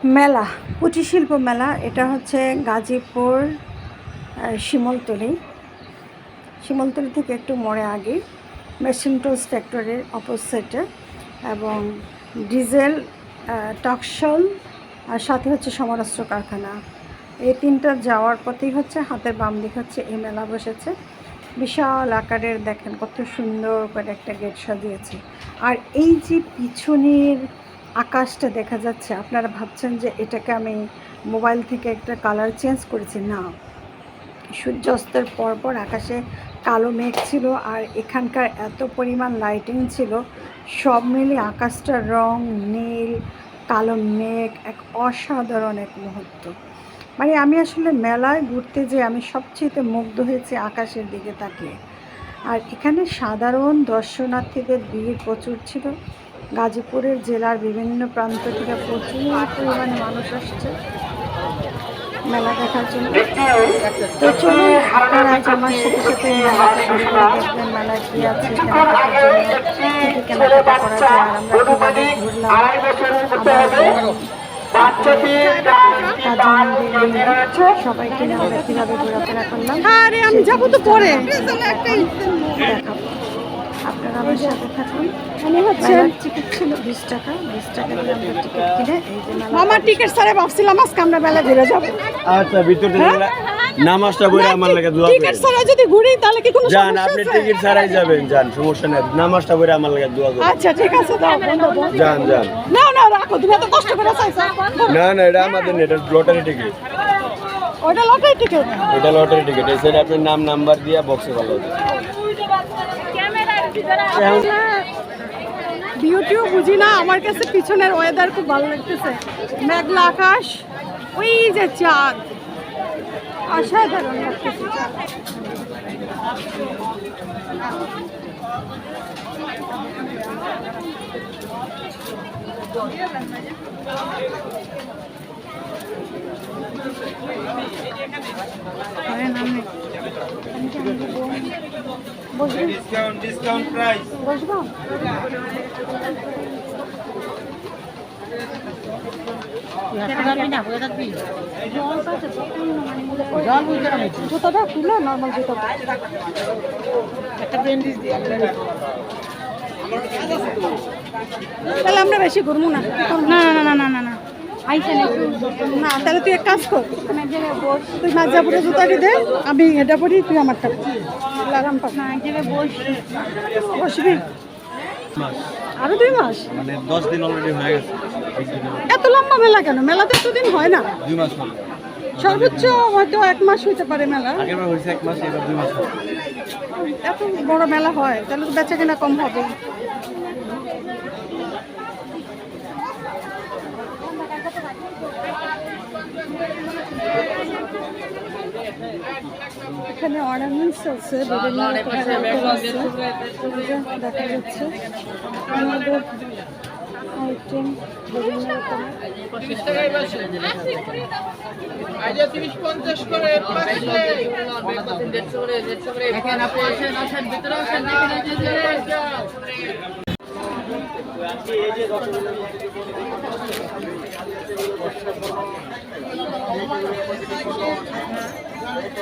মেলা কুটির শিল্প মেলা, এটা হচ্ছে গাজীপুর শিমলতলি। শিমলতলি থেকে একটু মোড়ে আগে, মেশিন টুলস ফ্যাক্টরির অপোজিটে এবং ডিজেল টকশল, আর সাথে হচ্ছে সমরাস্ত্র কারখানা। এই তিনটা যাওয়ার পথেই হচ্ছে, হাতের বাম দিক হচ্ছে এই মেলা বসেছে। বিশাল আকারের, দেখেন কত সুন্দর করে একটা গেট সাজিয়েছে। আর এই যে পিছনের আকাশটা দেখা যাচ্ছে। আপনারা ভাবছেন যে এটাকে আমি মোবাইল থেকে একটা কালার চেঞ্জ করেছি। না। সূর্যাস্তের পরপর আকাশে কালো মেঘ ছিল আর এখানকার এত পরিমাণ লাইটিং ছিল। সব মিলে আকাশটার রং, নীল, কালো মেঘ, এক অসাধারণ এক মুহূর্ত। মানে আমি আসলে মেলায় ঘুরতে যে আমি সবচেয়ে মুগ্ধ হয়েছি আকাশের দিকে তাকিয়ে। আর এখানে সাধারণ দর্শনার্থীদের ভিড় প্রচুর ছিল। গাজীপুরের জেলার বিভিন্ন প্রান্ত থেকে প্রচুর পরিমাণে মানুষ আসছে মেলা দেখার জন্য। তো চলুন আপনারা আজ আমার সাথে সাথে দেখবেন মেলায় কী আছে কেনাকাটার জন্য কী কী কেনাকাটা করা যায়। আর আমরা কীভাবে ঘুরলাম। সবাইকে আমরা কীভাবে ঘোরাফেরা করলাম? আমি যাব তো পরে। দেখাবো। আমার সাথে থাকুন। টিকিট ছিল বিশ টাকা। বিশ টাকা দিয়ে আমরা টিকিট কিনে এই যে মেলা আমার টিকিট ছাড়া ভাবছিলাম আজকে আমরা বেলা ঘুরে যাব। আচ্ছা ভিতর নামাজটা বইরা আমার লাগে দোয়া টিকিট ছাড়া যদি ঘুরি তাহলে কি কোনো সমস্যা আপনি টিকিট ছাড়াই যাবেন যান সমস্যা নেই। নামাজটা বইরা আমার লাগে দোয়া করেন আচ্ছা ঠিক আছে দাও না না রাখো তুমি এত কষ্ট করে চাইছো। না না এটা আমাদের এটা লটারি টিকিট ওটা লটারি টিকিট এটা লটারি টিকিট এই সাইডে আপনার নাম নাম্বার দিয়া বক্সে ভালো হবে বিউটিও বুঝি না, আমার কাছে পিছনের ওয়েদার খুব ভালো লাগতেছে মেঘলা আকাশ, ওই যে চাঁদ অসাধারণ লাগতেছে। ডিসকাউন্ট ডিসকাউন্ট প্রাইস বসবো জুতোটা খুলে নর্মাল জুতোটা একটা তাহলে আমরা বেশি ঘুরবো না না না না না না না। না তাহলে তুই এক কাজ কর। তুই মাঝাপুরে জুতাটি দে আমি এটা পরি তুই আমারটা লাগাম বসবি? আরও দুই মাস? মানে 10 দিন অলরেডি হয়ে গেছে। এত লম্বা মেলা কেন? মেলা তো এতদিন হয় না। দুই মাস হলো সর্বোচ্চ হয়তো এক মাস হইতে পারে মেলা। এক মাস এবার দুই মাস এত বড় মেলা হয় তাহলে তো বেচা কিনা কম হবে। এখানে অর্নামেন্টস আছে বিভিন্ন দেখা যাচ্ছে। আমাদের আইটেম বিভিন্ন রকমের।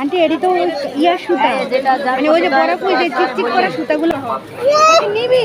আন্টি এটি তো ইয়ার সুতা। মানে ওই যে বরফ ওই যে চিকচিক করা সুতাগুলো। নিবি?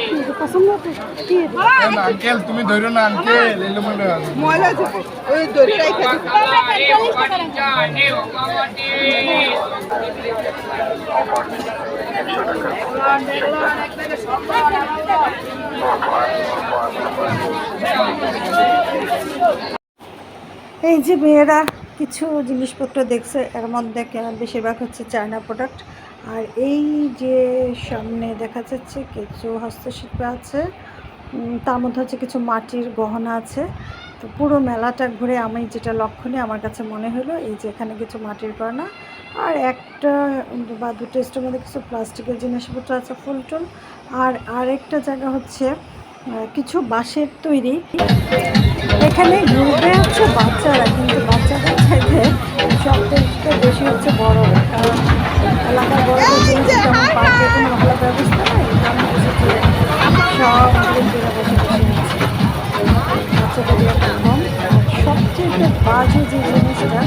পছন্দ আঙ্কেল তুমি ধরো না আঙ্কেল এলো মনে হয়। এই যে মেয়েরা কিছু জিনিসপত্র দেখছে এর মধ্যে কে- বেশিরভাগ হচ্ছে চায়না প্রোডাক্ট আর এই যে সামনে দেখা যাচ্ছে কিছু হস্তশিল্প আছে তার মধ্যে হচ্ছে কিছু মাটির গহনা আছে। তো পুরো মেলাটা ঘুরে আমি যেটা লক্ষণীয় আমার কাছে মনে হলো, এই যে এখানে কিছু মাটির গহনা। আর একটা বা দুটো স্টোর মধ্যে কিছু প্লাস্টিকের জিনিসপত্র আছে, ফুল টুল। আর আরেকটা জায়গা হচ্ছে কিছু বাঁশের তৈরি। এখানে ঘুরবে হচ্ছে বাচ্চারা, কিন্তু বাচ্চাদের চাইতে সবথেকে বেশি হচ্ছে বড়রা। কারণ এলাকার বড়দের জন্য যেমন পার্কে কোনো ভালো ব্যবস্থা নেই? সব লোকেরা বসে বসে বাচ্চাদের কম সবচেয়ে বাজে যে জিনিসটা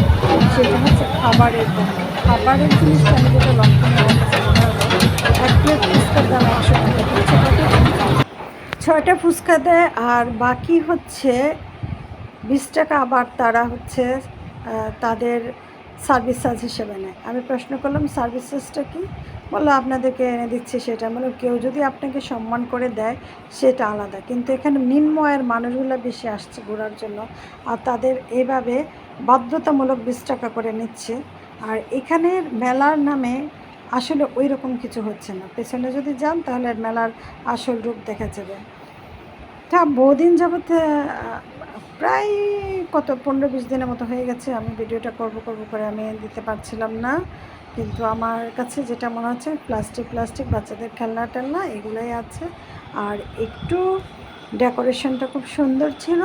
সেটা হচ্ছে খাবারের দাম। খাবারের জিনিসটা আমি যেটা লক্ষ্য এক প্লেট ফুচকার দাম একশো টাকা। ছয়টা ফুচকা দেয় আর বাকি হচ্ছে বিশ টাকা আবার তারা হচ্ছে তাদের সার্ভিস চার্জ হিসেবে নেয়। আমি প্রশ্ন করলাম সার্ভিস চার্জটা কি? বলল, আপনাদেরকে এনে দিচ্ছি সেটা। মানে কেউ যদি আপনাকে সম্মান করে দেয়, সেটা আলাদা। কিন্তু এখানে নিম্ন আয়ের মানুষগুলো বেশি আসছে ঘোরার জন্য আর তাদের এভাবে বাধ্যতামূলক বিশ টাকা করে নিচ্ছে। আর এখানের মেলার নামে আসলে ওই রকম কিছু হচ্ছে না। পেছনে যদি যান, তাহলে মেলার আসল রূপ দেখা যাবে। তা বহুদিন যাবত প্রায় কত, পনেরো বিশ দিনের মতো হয়ে গেছে। আমি ভিডিওটা করব করব করে আমি দিতে পারছিলাম না। কিন্তু আমার কাছে যেটা মনে হচ্ছে, প্লাস্টিক প্লাস্টিক, বাচ্চাদের খেলনা টেলনা এগুলোই আছে। আর একটু ডেকোরেশনটা খুব সুন্দর ছিল,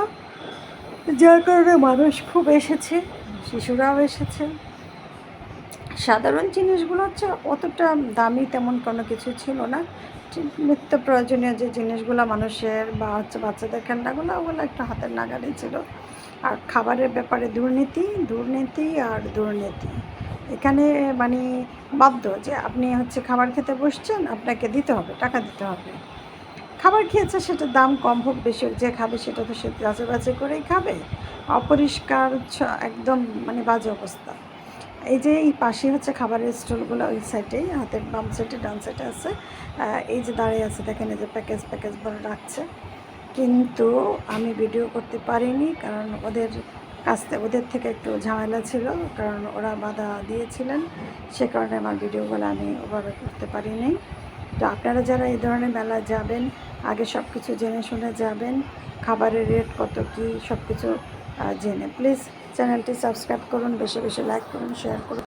যার কারণে মানুষ খুব এসেছে, শিশুরাও এসেছে। সাধারণ জিনিসগুলো হচ্ছে অতটা দামি তেমন কোনো কিছু ছিল না। নিত্য প্রয়োজনীয় যে জিনিসগুলো মানুষের বা হচ্ছে বাচ্চাদের খেলনাগুলো ওগুলো একটু হাতের নাগালে ছিল। আর খাবারের ব্যাপারে দুর্নীতি দুর্নীতি আর দুর্নীতি। এখানে মানে বাধ্য যে আপনি হচ্ছে খাবার খেতে বসছেন, আপনাকে দিতে হবে, টাকা দিতে হবে। খাবার খেয়েছে সেটার দাম কম হোক, বেশি হোক, যে খাবে সেটা তো সে বাজে বাজে করেই খাবে। অপরিষ্কার একদম মানে বাজে অবস্থা। এই যে এই পাশে হচ্ছে খাবারের স্টলগুলো ওই সাইডেই হাতের বাম সাইডে ডান সাইডে আছে। এই যে দাঁড়িয়ে আছে, দেখেন এই যে প্যাকেজ প্যাকেজ বলে রাখছে। কিন্তু আমি ভিডিও করতে পারিনি, কারণ ওদের কাছ থেকে, ওদের থেকে একটু ঝামেলা ছিল, কারণ ওরা বাধা দিয়েছিলেন। সে কারণে আমার ভিডিওগুলো আমি ওভাবে করতে পারিনি। তো আপনারা যারা এই ধরনের মেলায় যাবেন, আগে সব কিছু জেনে শুনে যাবেন, খাবারের রেট কত, কী সব কিছু জেনে। প্লিজ চ্যানেলটি সাবস্ক্রাইব করুন বেশি বেশি লাইক করুন শেয়ার করুন।